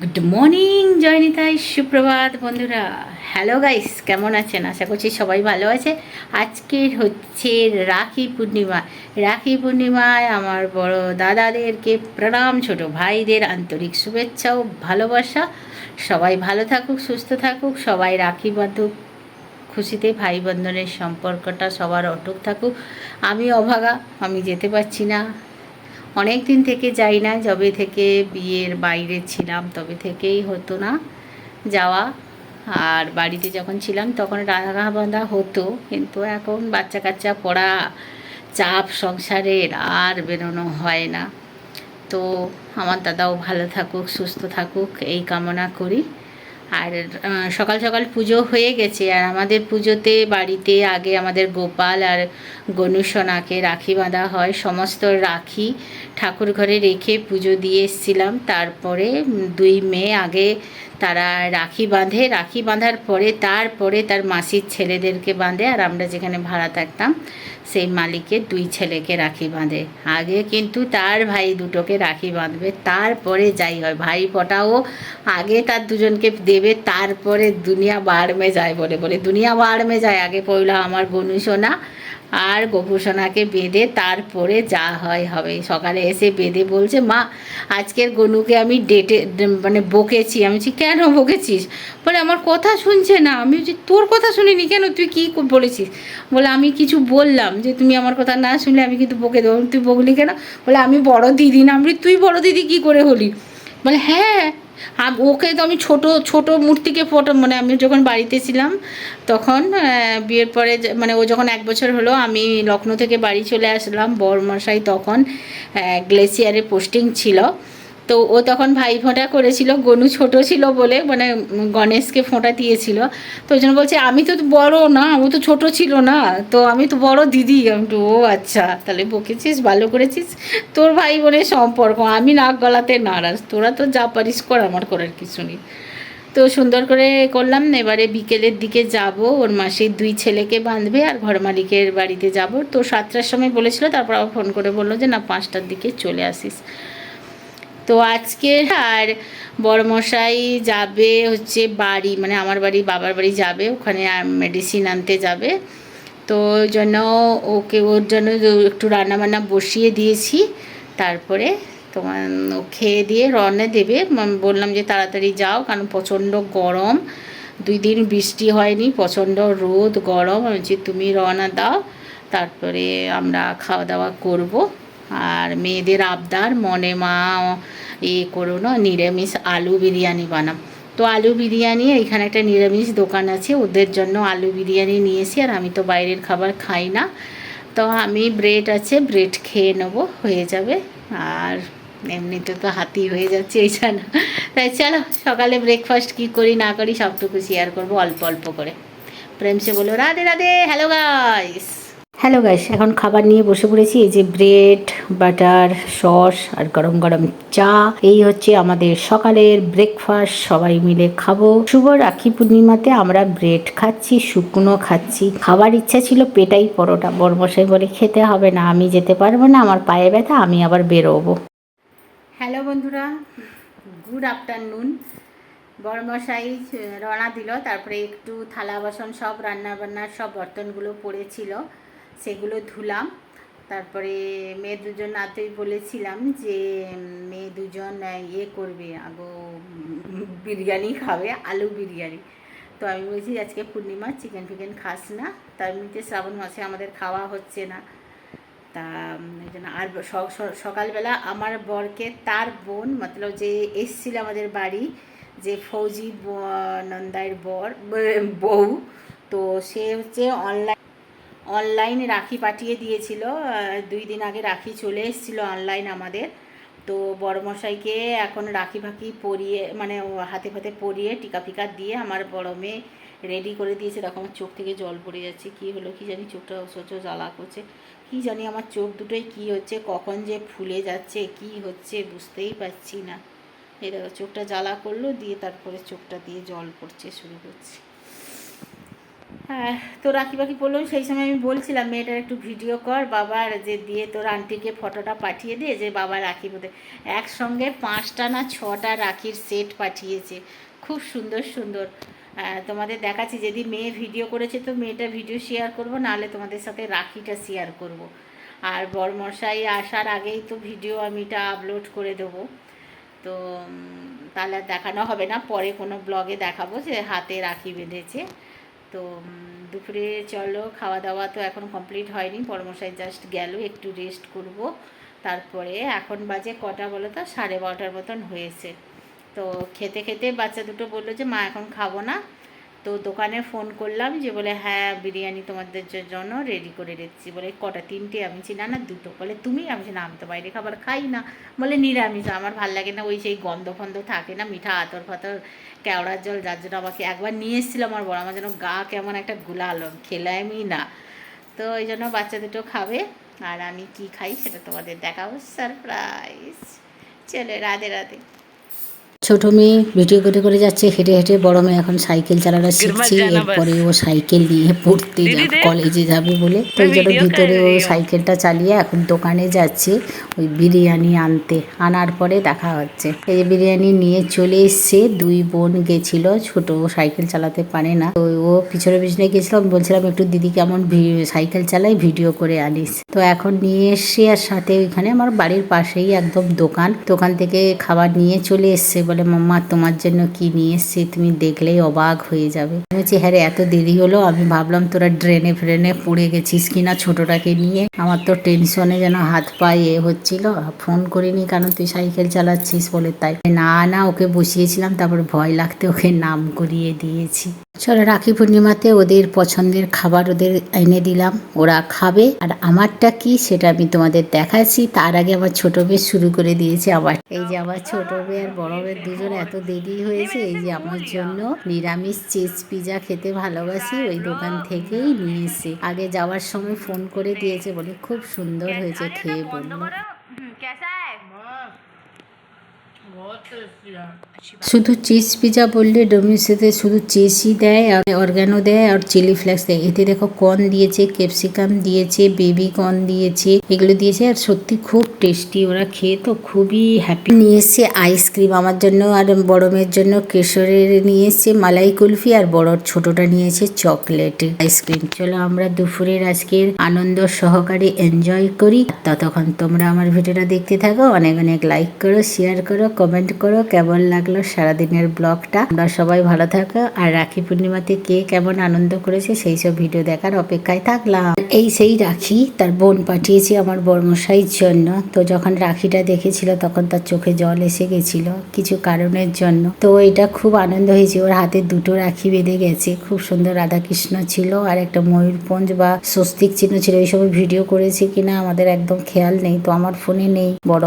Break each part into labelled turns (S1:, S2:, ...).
S1: Good morning জয়নিতাই, সুপ্রভাত বন্ধুরা। Hello guys কেমন আছেন? আশা করছি সবাই ভালো আছে। আজকের হচ্ছে রাখি পূর্ণিমা। রাখি পূর্ণিমায় আমার বড় দাদাদেরকে প্রণাম, ছোট ভাইদের আন্তরিক শুভেচ্ছা ও ভালোবাসা। সবাই ভালো থাকুক, সুস্থ থাকুক। সবাই রাখি বাঁধুক। খুশিতে ভাই বন্ধনের সম্পর্কটা সবার অটুক থাকুক। আমি অভাগা, আমি যেতে পারছি না। অনেক দিন থেকে যাই না, যবে থেকে বিয়ের বাইরে ছিলাম তবে থেকেই হতো না যাওয়া। আর বাড়িতে যখন ছিলাম তখন রাধা বাঁধা হতো, কিন্তু এখন বাচ্চা কাচ্চা পড়া চাপ সংসারের আর বেরোনো হয় না। তো আমার দাদাও ভালো থাকুক, সুস্থ থাকুক, এই কামনা করি। আর সকাল সকাল পুজো হয়ে গেছে। আর আমাদের পুজোতে বাড়িতে আগে আমাদের গোপাল আর গনুসোনাকে রাখি বাঁধা হয়। সমস্ত রাখি ঠাকুর ঘরে রেখে পুজো দিয়ে এসেছিলাম। তারপরে দুই মেয়ে আগে তারা রাখি বাঁধে। রাখি বাঁধার পরে, তারপরে তার মাসির ছেলেদেরকে বাঁধে আর আমরা যেখানে ভাড়া থাকতাম, সেই মালিকের দুই ছেলেকে রাখি বাঁধে। আগে কিন্তু তার ভাই দুটোকে রাখি বাঁধবে। তারপরে যাই হয়। ভাই পটাও আগে তার দুজনকে দেবে, তারপরে দুনিয়া বাড়মে যায় বলে বলে। দুনিয়া বাড়মে যায়। আগে পড়ল আমার গনু সোনা আর গোপু সোনাকে বেঁধে তারপরে যা হয় হবে। সকালে এসে বেঁধে বলছে, মা, আজকের গনুকে আমি ডেটে মানে বকেছি। আমি বলছি, কেন বকেছিস? বলে, আমার কথা শুনছে না। আমি বলছি, তোর কথা শুনিনি কেন? তুই কী বলেছিস? বলে, আমি কিছু বললাম যে, তুমি আমার কথা না শুনলে আমি কিন্তু বকে দেবো। তুই বকলি কেন? বলে, আমি বড় দিদি না। আমি তুই বড় দিদি কী করে হলি? বলে হ্যাঁ ওকে তো আমি ছোট ছোট মূর্তিকে ফটো মানে আমি যখন বাড়িতে ছিলাম, তখন বিয়ের পরে মানে ও যখন এক বছর হলো, আমি লখনৌ থেকে বাড়ি চলে আসলাম, বরমশাই তখন গ্লেসিয়ারে পোস্টিং ছিল। তো ও তখন ভাই ফোঁটা করেছিল, গনু ছোট ছিল বলে মানে গণেশকে ফোঁটা দিয়েছিল। তো ওই জন্য বলছে, আমি তো বড় না, ও তো ছোট ছিল না, তো আমি তো বড় দিদি। আমি তো ও আচ্ছা তাহলে বকেছিস, ভালো করেছিস। তোর ভাই বোনের সম্পর্ক, আমি নাক গলাতে নারাজ, তোরা তো যা পারিস কর, আমার করার কিছু নেই। তো সুন্দর করে করলাম না এবারে বিকেলের দিকে যাব, ওর মাসির দুই ছেলেকে বাঁধবে আর ঘর মালিকের বাড়িতে যাব। তো সাতটার সময় বলেছিল, তারপর আবার ফোন করে বলল যে, না, পাঁচটার দিকে চলে আসিস। তো আজকে আর বড়মশাই যাবে হচ্ছে বাড়ি মানে আমার বাড়ি, বাবার বাড়ি যাবে, ওখানে মেডিসিন আনতে যাবে। তো ওই জন্য ওকে, ওর জন্য একটু রান্নাবান্না বসিয়ে দিয়েছি। তারপরে তোমার খেয়ে দিয়ে রওনা দেবে। বললাম যে তাড়াতাড়ি যাও, কারণ প্রচণ্ড গরম। দুই দিন বৃষ্টি হয়নি, প্রচণ্ড রোদ, গরম। বলছি, তুমি রওনা দাও, তারপরে আমরা খাওয়া দাওয়া করব। আর মেয়েদের আবদার, মনে মা, এ করো না, নিরামিষ আলু বিরিয়ানি বানাম তো আলু বিরিয়ানি, এখানে একটা নিরামিষ দোকান আছে, ওদের জন্য আলু বিরিয়ানি নিয়েছি আর আমি তো বাইরের খাবার খাই না। তো আমি ব্রেড আছে, ব্রেড খেয়ে নেব, হয়ে যাবে। আর এমনিতে তো হাতি হয়ে যাচ্ছে, এই জন্য। তাই চলো, সকালে ব্রেকফাস্ট কী করি, না করি, সবটুকু শেয়ার করব, অল্প অল্প করে। প্রেমসে বলো Radhe Radhe hello guys hello guys এখন খাবার নিয়ে বসে পড়েছি। এই যে ব্রেড, বাটার, সস আর গরম গরম চা। এই হচ্ছে আমাদের সকালের ব্রেকফাস্ট সবাই মিলে খাব। শুভ রাখি পূর্ণিমাতে। আমরা ব্রেড খাচ্ছি, শুকনো খাচ্ছি। খাবার ইচ্ছা ছিল পেটাই পরোটা। বরমশাই বলে, খেতে হবে না, আমি যেতে পারব না। আমার পায়ে ব্যথা, আমি আবার বেরোবো। হ্যালো বন্ধুরা। গুড আফটারনুন বড়মশাই রওনা দিল। তারপরে একটু থালা বাসন সব রান্না বান্নার সব বর্তনগুলো পড়েছিল। সেগুলো ধুলাম। তারপরে মেয়ে দুজন রাতেই বলেছিলাম যে মেয়ে দুজন ইয়ে করবে, আগো বিরিয়ানি খাবে, আলু বিরিয়ানি। তো আমি বলছি, আজকে পূর্ণিমা চিকেন ফিকেন খাস না। তার এমনিতে শ্রাবণ মাসে আমাদের খাওয়া হচ্ছে না। তা এই জন্য আর সকালবেলা আমার বরকে তার বোন, মতলব যে এসছিল আমাদের বাড়ি, যে ফৌজি নন্দাইয়ের বর বউ, তো সে হচ্ছে অনলাইন অনলাইন রাখি পাঠিয়ে দিয়েছিল দুই দিন আগে রাখি চলে এসেছিল অনলাইন আমাদের। তো বড়মশাইকে এখন রাখি ফাঁকি পরিয়ে মানে হাতে ফাতে পরিয়ে টিকা ফিকা দিয়ে আমার বড় মেয়ে রেডি করে দিয়েছে। দেখো আমার চোখ থেকে জল পড়ে যাচ্ছে, কি হলো, কি জানি চোখটা অসহ্য জ্বালা করছে, কি জানি আমার চোখ দুটোই কি হচ্ছে, কখন যে ফুলে যাচ্ছে, কি হচ্ছে বুঝতেই পারছি না। এই দেখো, চোখটা জ্বালা করল, দিয়ে তারপরে চোখটা দিয়ে জল পড়ছে, শুরু করছে।
S2: তো রাখি বাকি বলল, সেই সময় আমি বলছিলাম, মেয়েটার একটু ভিডিও কর, বাবার যে দিয়ে তোর আন্টিকে ফটোটা পাঠিয়ে দিয়ে যে বাবা রাখি বোধ একসঙ্গে পাঁচটা না ছটা রাখির সেট পাঠিয়েছে। খুব সুন্দর সুন্দর। তোমাদের দেখাচ্ছি, যদি মেয়ে ভিডিও করেছে, তো মেয়েটা ভিডিও শেয়ার করব, নাহলে তোমাদের সাথে রাখিটা শেয়ার করব। আর বরমশাই আসার আগেই তো ভিডিও আমি এটা আপলোড করে দেবো। তো তাহলে দেখানো হবে না, পরে কোনো ব্লগে দেখাবো যে হাতে রাখি বেঁধেছে। তো দুপুরে চলো খাওয়া দাওয়া তো এখন কমপ্লিট হয়নি, পরমশাই জাস্ট গেল, একটু রেস্ট করব। তারপরে এখন বাজে কটা বলো তো? সাড়ে বারোটার মতন হয়েছে। তো, খেতে খেতে বাচ্চা দুটো বলল যে, মা, এখন খাব না। তো দোকানে ফোন করলাম যে বলে হ্যাঁ বিরিয়ানি তোমাদের জন্য রেডি করে রেখেছি। বলে কটা? তিনটে? আমি বলছি, না দুটো। বলে তুমি? আমি বলছি, না আমি তো বাইরে খাবার খাই না। বলে নিরামিষ আমার ভালো লাগে না। ওই সেই গন্ধ ফন্ধ থাকে না মিঠা আতর ফাতর কেওড়ার জল যার জন্য আমাকে একবার নিয়ে এসেছিল আমার বড়। আমার যেন গা কেমন একটা গুলালো খেলামই না। তো ওই জন্য বাচ্চা দুটো খাবে আর আমি কি খাই সেটা তোমাদের দেখাবো। সারপ্রাইজ! চলে রাধে রাধে।
S1: ছোট মেয়ে ভিডিও করে করে যাচ্ছে হেঁটে হেঁটে বড় মেয়ে এখন সাইকেল চালানো শিখছে এরপরে ও সাইকেল নিয়ে পড়তে যাবে কলেজে যাবে বলে। তো ওই জন্য ভিতরে ও সাইকেলটা চালিয়ে এখন দোকানে যাচ্ছে ওই বিরিয়ানি আনতে। আনার পরে দেখা হচ্ছে। এই যে বিরিয়ানি নিয়ে চলে এসছে দুই বোন গেছিল ছোট ও সাইকেল চালাতে পারে না। তো ও পিছনে পিছনে গেছিল আমি বলছিলাম একটু দিদি কেমন সাইকেল চালাই ভিডিও করে আনিস। তো এখন নিয়ে এসছে আর সাথে ওইখানে আমার বাড়ির পাশেই একদম দোকান। দোকান থেকে খাবার নিয়ে চলে এসছে বলে মাম্মা, তোমার জন্য কি নিয়ে এসছি? তুমি দেখলেই অবাক হয়ে যাবে। বলছি হ্যাঁ এত দেরি হলো। আমি ভাবলাম তোরা ড্রেনে ফ্রেনে পড়ে গেছিস কিনা ছোটটাকে নিয়ে। আমার তো টেনশনে যেন হাত পায়ে এ হচ্ছিল। ফোন করিনি কারণ তুই সাইকেল চালাচ্ছিস বলে তাই। না না, ওকে বসিয়েছিলাম, তারপর ভয় লাগতে ওকে নাম করিয়ে দিয়েছি। চলো রাখি পূর্ণিমাতে ওদের পছন্দের খাবার ওদের এনে দিলাম, ওরা খাবে। আর আমারটা কি সেটা আমি তোমাদের দেখাচ্ছি। তার আগে আমার ছোট মেয়ে শুরু করে দিয়েছে আবার। এই যে আমার ছোট মেয়ে আর বড় মেয়ের দুজন এত দেরি হয়েছে, এই যে আমার জন্য নিরামিষ চিজ পিজা খেতে ভালোবাসি, ওই দোকান থেকেই নিয়ে এসে আগে যাওয়ার সময় ফোন করে দিয়েছে বলে খুব সুন্দর হয়েছে খেয়ে বলল শুধু চিজ পিজা বললে ডোমিনোসেতে শুধু চিজই দেয়, আর অর্গ্যানো দেয়, আর চিলি ফ্লেক্স দেয়। এতে দেখো কর্ন দিয়েছে ক্যাপসিকাম দিয়েছে বেবি কর্ন দিয়েছে, এগুলো দিয়েছে, আর সত্যি খুব টেস্টি ওরা খেয়ে তো খুবই হ্যাপি নিয়ে এসছে আইসক্রিম আমার জন্য, আর বড় মেয়ের জন্য কেশরের নিয়ে এসছে মালাই কুলফি, আর বড় ছোটটা নিয়েছে চকলেট আইসক্রিম চলো আমরা দুপুরের আজকের আনন্দ সহকারে এনজয় করি। ততক্ষণ তোমরা আমার ভিডিওটা দেখতে থাকো, অনেক অনেক লাইক করো শেয়ার করো কমেন্ট করো, কেমন লাগল সারাদিনের ব্লগটা? আমরা সবাই ভালো থাকো, আর রাখি পূর্ণিমাতে কে কেমন আনন্দ করেছে সেই সব ভিডিও দেখার অপেক্ষায় থাকলাম। এই সেই রাখি তার বোন পাঠিয়েছি আমার বর্মশাইর জন্য। তো যখন রাখিটা দেখেছিল, তখন তার চোখে জল এসে গেছিল কিছু কারণের জন্য। তো এটা খুব আনন্দ হয়েছে। ওর হাতে দুটো রাখি বেঁধে গেছে। খুব সুন্দর রাধাকৃষ্ণ ছিল আর একটা ময়ূরপঞ্জ বা স্বস্তিক চিহ্ন ছিল। এইসব ভিডিও করেছে কিনা আমাদের একদম খেয়াল নেই। তো আমার ফোনে নেই। বড়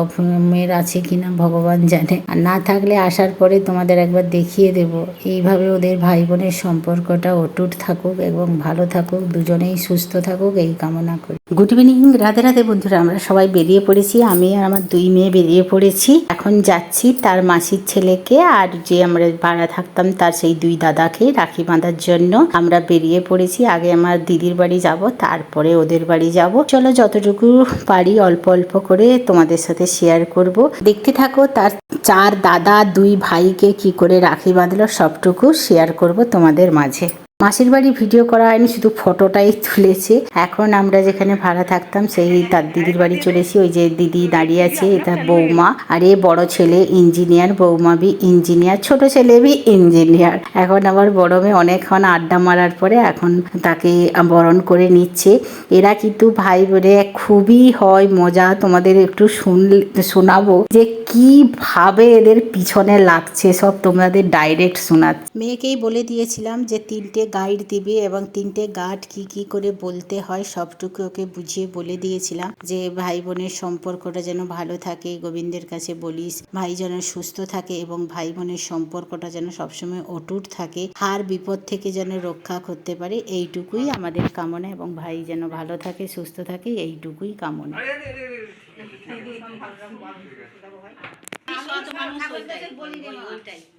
S1: মেয়ের আছে কিনা ভগবান জানে। আর না থাকলে আসার পরে তোমাদের একবার দেখিয়ে দেব। এইভাবে ওদের ভাই বোনের সম্পর্কটা অটুট থাকুক এবং ভালো থাকুক, দুজনেই সুস্থ থাকুক, এই কামনা করি। গুড ইভিনিং রাধে রাধে বন্ধুরা, আমরা সবাই বেরিয়ে পড়েছি। আমি আর আমার দুই মেয়ে বেরিয়ে পড়েছি। এখন যাচ্ছি তার মাসির ছেলেকে আর যে আমরা ভাড়া থাকতাম তার সেই দুই দাদাকে রাখি বাঁধার জন্য। আমরা বেরিয়ে পড়েছি, আগে আমার দিদির বাড়ি যাব, তারপরে ওদের বাড়ি যাব। চলো যতটুকু পারি অল্প অল্প করে তোমাদের সাথে শেয়ার করব। দেখতে থাকো তার চার দাদা দুই ভাইকে কি করে রাখি বাঁধলো, সবটুকু শেয়ার করব তোমাদের মাঝে। মাসির বাড়ি ভিডিও করা হয়নি, শুধু ফটোটাই তুলেছে। এখন আমরা যেখানে ভাড়া থাকতাম, সেই তার দিদির বাড়ি চলেছি ওই যে দিদি দাঁড়িয়ে আছে, এটা বৌমা। আর এ বড় ছেলে ইঞ্জিনিয়ার, বৌমা বি ইঞ্জিনিয়ার, ছোট ছেলে বি ইঞ্জিনিয়ার। এখন আবার বড় মেয়ে অনেকক্ষণ আড্ডা মারার পরে এখন তাকে বরণ করে নিচ্ছে। এরা কিন্তু ভাই বোনে খুবই হয়, মজা। তোমাদের একটু শুনলে শোনাবো যে কীভাবে এদের পিছনে লাগছে, সব তোমাদের ডাইরেক্ট শোনাচ্ছে। মেয়েকেই বলে দিয়েছিলাম যে তিনটে গাইড দিবে এবং তিনটে গার্ড কি কি করে বলতে হয় সবটুকু ওকে বুঝিয়ে বলে দিয়েছিলাম যে ভাই বোনের সম্পর্কটা যেন ভালো থাকে গোবিন্দের কাছে বলিস ভাই যেন সুস্থ থাকে এবং ভাই বোনের সম্পর্কটা যেন সবসময় অটুট থাকে হার বিপদ থেকে যেন রক্ষা করতে পারে এইটুকুই আমাদের কামনা এবং ভাই যেন ভালো থাকে সুস্থ থাকে এইটুকুই কামনা।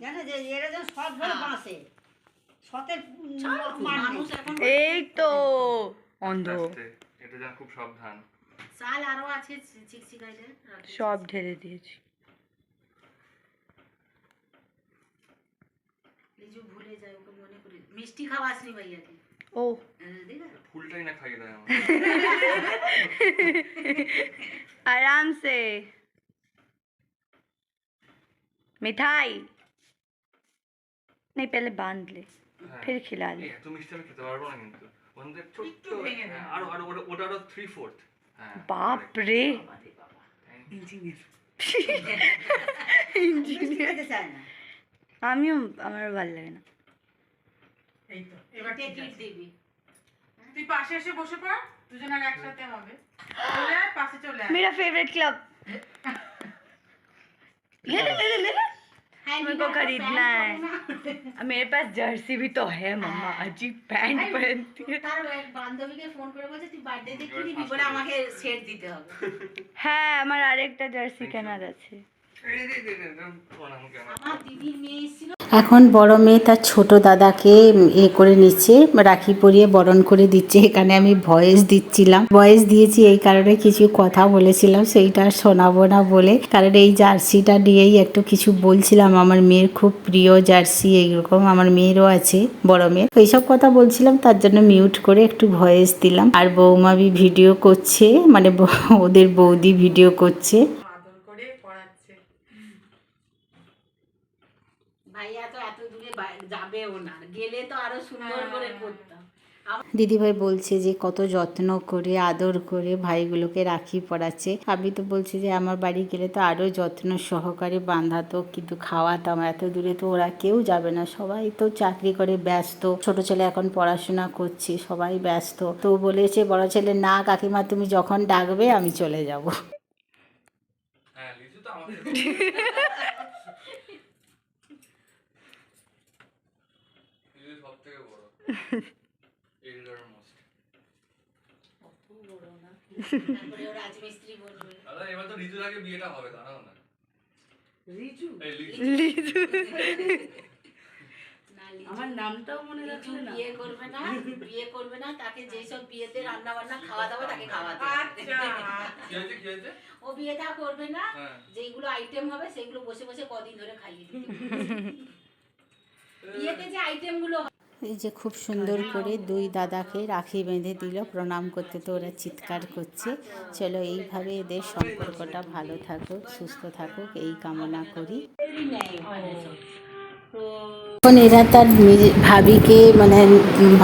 S3: জানো যে এরা যেন বাঁচে।
S4: এই তো অন্ধ
S5: আস্তে। এটা যেন খুব সাবধান
S6: চাল আরো আছে চিকচিকাইতে
S4: সব ঢেলে দিয়েছি
S6: লিজু ভুলে যায় ওকে মনে করে মিষ্টি খাওয়াসনি ভাইয়াকে
S4: ও
S6: দেখ
S5: ফুলটাই না খাইয়ে দেয় আমার
S4: आराम से मिठाई नहीं पहले बांध ले
S5: না কিন্তু। ওদের ছোট্ট ওটা থ্রি ফোর্থ
S3: বাপ রে। ইঞ্জিনিয়ার।
S4: আমিও আমার ভালো লাগে না।
S3: এই
S7: তুই পাশে এসে বসে পড় দুজনের একসাথে হবে। চলে পাশে চলে
S4: মেরা ফেভারিট ক্লাব লে লে লে লে मेरे को खरीदना है और मेरे पास जर्सी भी तो है मम्मा अजीब पैंट पहनती है
S6: তার এক বান্ধবীকে ফোন করে বলছে তুই বার্থডেতে কি দিবি বলে আমাকে সেট দিতে হবে
S4: হ্যাঁ আমার আরেকটা জার্সি কেনার আছে
S5: এই দে দে দে দে, প্রণাম কেন
S6: আমার দিদির মেয়ে এসেছিল
S1: এখন বড় মেয়ে তার ছোট দাদাকে এ করে নিচ্ছে, রাখি পরিয়ে বরণ করে দিচ্ছে। এখানে আমি ভয়েস দিচ্ছিলাম। ভয়েস দিয়েছি এই কারণে কিছু কথা বলেছিলাম, সেইটা শোনাবো না বলে। কারণ এই জার্সিটা নিয়েই একটু কিছু বলছিলাম। আমার মেয়ের খুব প্রিয় জার্সি, এইরকম আমার মেয়েরও আছে, বড় মেয়ের। এইসব কথা বলছিলাম, তার জন্য মিউট করে একটু ভয়েস দিলাম। আর বৌমাবি ভিডিও করছে মানে ওদের বৌদি ভিডিও করছে
S7: আদর করে পড়াচ্ছে
S6: ভাইয়া তো এত দূরে না। গেলে তো আরও সুন্দর করে করতাম।
S1: দিদিভাই বলছে যে কত যত্ন করে আদর করে ভাইগুলোকে রাখি পড়াচ্ছে। আমি তো বলছি যে আমার বাড়ি গেলে তো আরও যত্ন সহকারে বাঁধাতো কিন্তু খাওয়াতাম এত দূরে তো ওরা কেউ যাবে না। সবাই তো চাকরি করে ব্যস্ত। ছোট ছেলে এখন পড়াশোনা করছে সবাই ব্যস্ত। তো বলেছে বড় ছেলে না কাকিমা তুমি যখন ডাকবে আমি চলে যাব।
S5: হ্যাঁ লিচু তো আমাদের লিচু সব থেকে বড় এল্ডার মোস্ট
S6: তারপরে ওর রাজমিস্ত্রি বলবে
S5: দাদা এবার তো ঋতুর আগে বিয়েটা হবে দাঁড়াও না
S3: রিজু
S5: এই লিচু
S6: না লিজু-
S3: আমার নামটাও মনে রাখলে না?
S6: বিয়ে করবে না বিয়ে করবে না তাকে যেসব বিয়েতে রান্না বান্না খাওয়া দাওয়া তাকে খাওয়াতে
S7: আচ্ছা।
S6: ও বিয়েটা করবে না
S5: হ্যাঁ।
S6: যেগুলো আইটেম হবে সেগুলো বসে বসে কদিন ধরে খাইয়ে দিতে বিয়েতে যে আইটেমগুলো
S1: এই যে খুব সুন্দর করে দুই দাদাকে রাখি বেঁধে দিল, প্রণাম করতে তো ওরা চিৎকার করছে। চলো এইভাবে এদের সম্পর্কটা ভালো থাকুক, সুস্থ থাকুক, এই কামনা করি। এখন এরা তার ভাবিকে মানে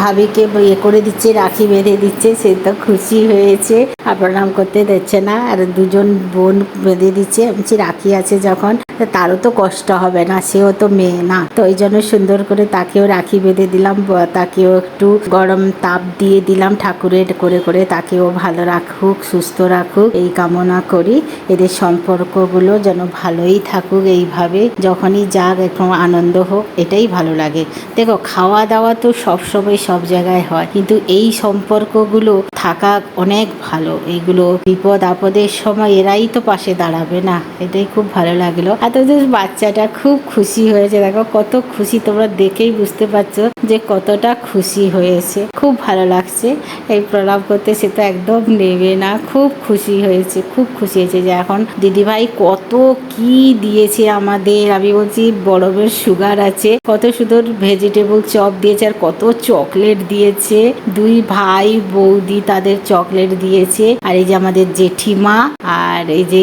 S1: ভাবিকে ইয়ে করে দিচ্ছে, রাখি বেঁধে দিচ্ছে, সে তো খুশি হয়েছে। আর প্রণাম করতে দিচ্ছে না, আর দুজন বোন বেঁধে দিচ্ছে। বলছি, রাখি আছে যখন তারও তো কষ্ট হবে না, সেও তো মেয়ে না। তো ওই জন্য সুন্দর করে তাকেও রাখি বেঁধে দিলাম তাকেও একটু গরম তাপ দিয়ে দিলাম, ঠাকুরের করে করে তাকেও ভালো রাখুক, সুস্থ রাখুক। এই কামনা করি, এদের সম্পর্কগুলো যেন ভালোই থাকুক। এইভাবে যখনই যাক, একটু আনন্দ হোক, এটাই ভালো লাগে। দেখো খাওয়া দাওয়া তো সবসময় সব জায়গায় হয়, কিন্তু এই সম্পর্কগুলো থাকা অনেক ভালো। এইগুলো বিপদ আপদের সময় এরাই তো পাশে দাঁড়াবে না, এটাই খুব ভালো লাগল। আর বাচ্চাটা খুব খুশি হয়েছে, দেখো, কত খুশি তোমরা দেখেই বুঝতে পারছ যে কতটা খুশি হয়েছে। খুব ভালো লাগছে, এই প্রণাম করতে সে তো একদম নেবে না। খুব খুশি হয়েছে, খুব খুশি হয়েছে যে এখন দিদিভাই কত কি দিয়েছে আমাদের, আমি বলছি বরফের সুগার আছে। কত সুন্দর ভেজিটেবল চপ দিয়েছে আর কত চকলেট দিয়েছে। দুই ভাই বৌদি তাদের চকলেট দিয়েছে। আর এই যে আমাদের জেঠিমা আর এই যে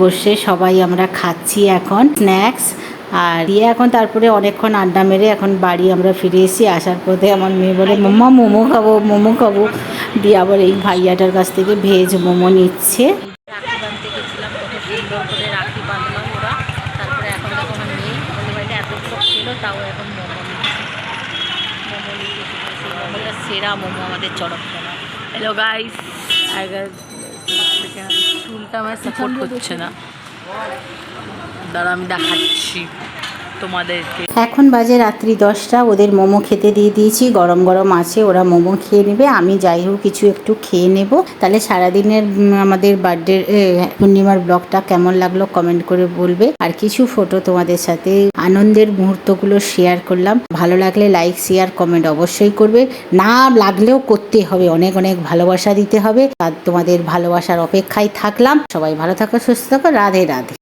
S1: বসে সবাই আমরা খাচ্ছি এখন স্ন্যাক্স আর দিয়ে এখন তারপরে অনেকক্ষণ আড্ডা মেরে এখন বাড়ি আমরা ফিরে এসেছি। আসার পথে আমার মেয়ে বলে মোমো মোমো খাব মোমো খাব। দিয়ে আবার এই ভাইয়াটার কাছ থেকে ভেজ মোমো নিচ্ছে
S6: রাখি বাঁধতে গেছিলাম কত সুন্দর করে রাখি বাঁধলাম ওরা তারপরে এখন দেখো আমার মেয়ে আমাদের বাড়িতে এত লোক ছিল তাও এখন মোমো নিচ্ছে মোমো নিতে চলেছে সেরা মোমো আমাদের চড়কতলা
S4: হ্যালো গাইস চুলটা আমার সাপোর্ট করছে না। দাঁড়া আমি দেখাচ্ছি। তোমাদেরকে।
S1: এখন বাজে রাত্রি দশটা, ওদের মোমো খেতে দিয়ে দিয়েছি, গরম গরম আছে, ওরা মোমো খেয়ে নেবে, আমি যাই হোক কিছু একটু খেয়ে নেব। তাহলে সারাদিনের আমাদের বার্থডে পূর্ণিমার ব্লগটা কেমন লাগল কমেন্ট করে বলবে। আর কিছু ফটো তোমাদের সাথে, আনন্দের মুহূর্তগুলো শেয়ার করলাম। ভালো লাগলে লাইক শেয়ার কমেন্ট অবশ্যই করবে। না লাগলেও করতে হবে, অনেক অনেক ভালোবাসা দিতে হবে। আর তোমাদের ভালোবাসার অপেক্ষায় থাকলাম। সবাই ভালো থাকো, সুস্থ থাকো, রাধে রাধে।